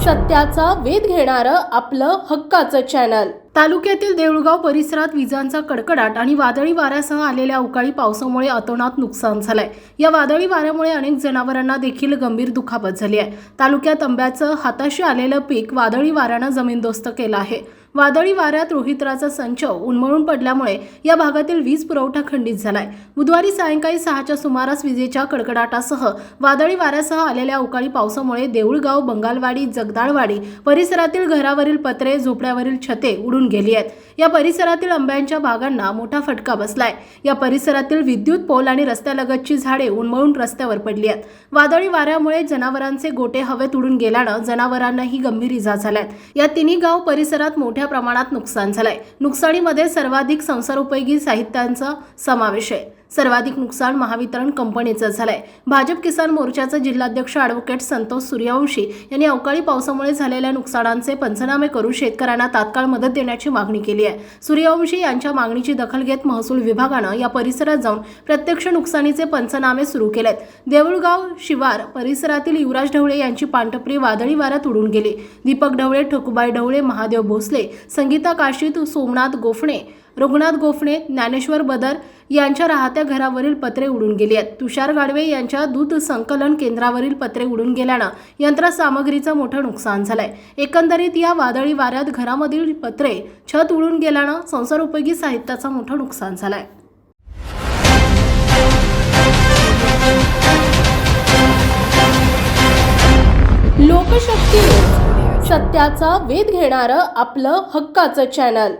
सत्याचा वेध घेणारं आपलं हक्काचं चॅनल तालुक्यातील देऊळगाव परिसरात विजांचा कडकडाट आणि वादळी वाऱ्यासह आलेल्या अवकाळी पावसामुळे अतोनात नुकसान झालंय. या वादळी वाऱ्यामुळे अनेक जनावरांना देखील गंभीर दुखापत झाली आहे. तालुक्यात आंब्याचं हाताशी आलेलं पीक वादळी वाऱ्यानं जमीनदोस्त केलं आहे. वादळी वाऱ्यात रोहित्राचा संच उन्मळून पडल्यामुळे या भागातील वीज पुरवठा खंडित झालाय. बुधवारी सायंकाळी सहाच्या सुमारास विजेच्या कडकडाटासह वादळी वाऱ्यासह आलेल्या अवकाळी पावसामुळे देऊळगाव बंगालवाडी जगदाळवाडी परिसरातील घरावरील पत्रे झोपड्यावरील छते उडून गेली आहेत. या परिसरातील आंब्यांच्या बागांना मोठा फटका बसलाय. या परिसरातील विद्युत पोल आणि रस्त्यालगतची झाडे उन्मळून रस्त्यावर पडली आहेत. वादळी वाऱ्यामुळे जनावरांचे गोटे हवेत उडून गेल्यानं जनावरांनाही गंभीर इजा झाल्यात. या तिन्ही गाव परिसरात मोठ्या प्रमाणात नुकसान झालंय. नुकसानीमध्ये सर्वाधिक संसारोपयोगी साहित्यांचा समावेश आहे. सर्वाधिक नुकसान महावितरण कंपनीचं झालंय. भाजप किसान मोर्चाचे जिल्हाध्यक्ष ॲडव्होकेट संतोष सूर्यवंशी यांनी अवकाळी पावसामुळे झालेल्या नुकसानांचे पंचनामे करून शेतकऱ्यांना तात्काळ मदत देण्याची मागणी केली आहे. सूर्यवंशी यांच्या मागणीची दखल घेत महसूल विभागानं या परिसरात जाऊन प्रत्यक्ष नुकसानीचे पंचनामे सुरू केलेत. देऊळगाव शिवार परिसरातील युवराज ढवळे यांची पांढरपरी वादळी वाऱ्यात उडून गेली. दीपक ढवळे ठकुबाई ढवळे महादेव भोसले संगीता काशीत सोमनाथ गोफणे रघुनाथ गोफणे ज्ञानेश्वर बदर यांच्या राहत्या घरावरील पत्रे उडून गेली आहेत. तुषार गाडवे यांच्या दूध संकलन केंद्रावरील पत्रे उडून गेल्यानं यंत्रसामग्रीचं मोठं नुकसान झालंय. एकंदरीत या वादळी वाऱ्यात घरामधील पत्रे छत उडून गेल्यानं संसारोपयोगी साहित्याचं मोठं नुकसान झालंय. लोकशक्ती सत्याचा वेध घेणारं आपलं हक्काचं चॅनल